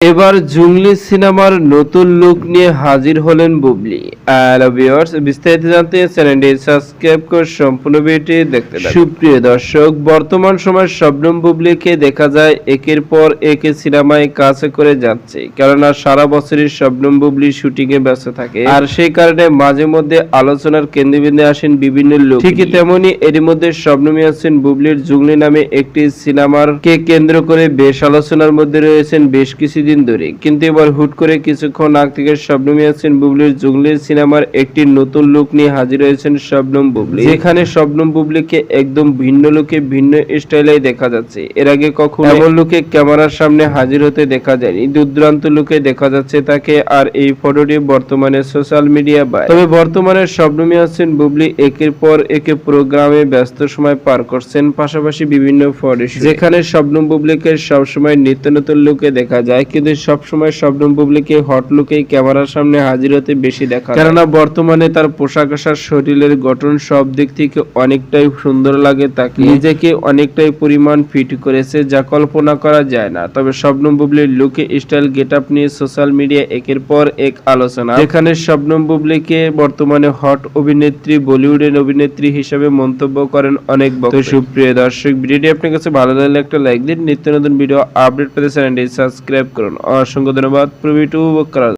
এবার জুংলি সিনেমার নতুন লুক নিয়ে হাজির হলেন বুবলি। হ্যালো ভিউয়ার্স বিস্তারিত জানতে চ্যানেলটি সাবস্ক্রাইব করে সম্পূর্ণ ভিডিওটি দেখতে থাকুন। সুপ্রিয় দর্শক বর্তমান সময় শবনম বুবলিকে দেখা যায় একের পর এক সিনেমায় কাছে করে যাচ্ছে। কেননা সারা বছরই শবনম বুবলি শুটিং এ ব্যস্ত থাকে। আর সেই কারণে মাঝে মধ্যে আলোচনার কেন্দ্রবিন্দু আসেন বিভিন্ন লোক ঠিকই তেমনি এরই মধ্যে শবনমী আছেন বুবলির জুংলি নামে একটি সিনেমার কে কেন্দ্র করে বেশ আলোচনার মধ্যে রয়েছেন বেশ কিছুদিন ধরে। কিন্তু এবার হুট করে কিছুক্ষণ আগ থেকে শবনমী আছেন বুবলির জুংলির সিনেমার একটি নতুন লুক নিয়ে হাজির হয়েছেন শবনম বুবলি। যেখানে শবনম বুবলিকে একদম ভিন্ন লুকে ভিন্ন স্টাইলে দেখা যাচ্ছে। এর আগে কখনো এমন লুকে ক্যামেরার সামনে হাজির হতে দেখা যায়নি। দুর্দান্ত লুকে দেখা যাচ্ছে তাকে আর এই ফটোটি বর্তমানে সোশ্যাল মিডিয়া বা তবে বর্তমানে শবনমী আছেন বুবলি একের পর একে প্রোগ্রামে ব্যস্ত সময় পার করছেন, পাশাপাশি বিভিন্ন ফটো যেখানে শবনম বুবলিকে সবসময় নিত্য নতুন লুকে দেখা যায়। কিন্তু সবসময় শবনম বুবলিকে হট লুকেই ক্যামেরার সামনে হাজির হতে বেশি দেখা যায়। কেননা বর্তমানে তার পোশাক আশাক শরীরের গঠন সব দিক থেকে অনেকটাই সুন্দর লাগে তাকে। নিজেকে অনেকটাই পরিমাণ ফিট করেছে যা কল্পনা করা যায় না। তবে শবনম বুবলির লুকে স্টাইল গেট আপ নিয়ে সোশ্যাল মিডিয়া একের পর এক আলোচনা। যেখানে শবনম বুবলিকে বর্তমানে হট অভিনেত্রী বলিউডের অভিনেত্রী হিসেবে মন্তব্য করেন অনেক ভক্ত সুপ্রিয় দর্শক ভিডিওটি আপনার কাছে ভালো লাগলে একটা লাইক দিন। নিত্য নতুন ভিডিও আপডেট পেতে চ্যানেলটি সাবস্ক্রাইব করুন। অসংখ্য ধন্যবাদ। প্রভৃতি করার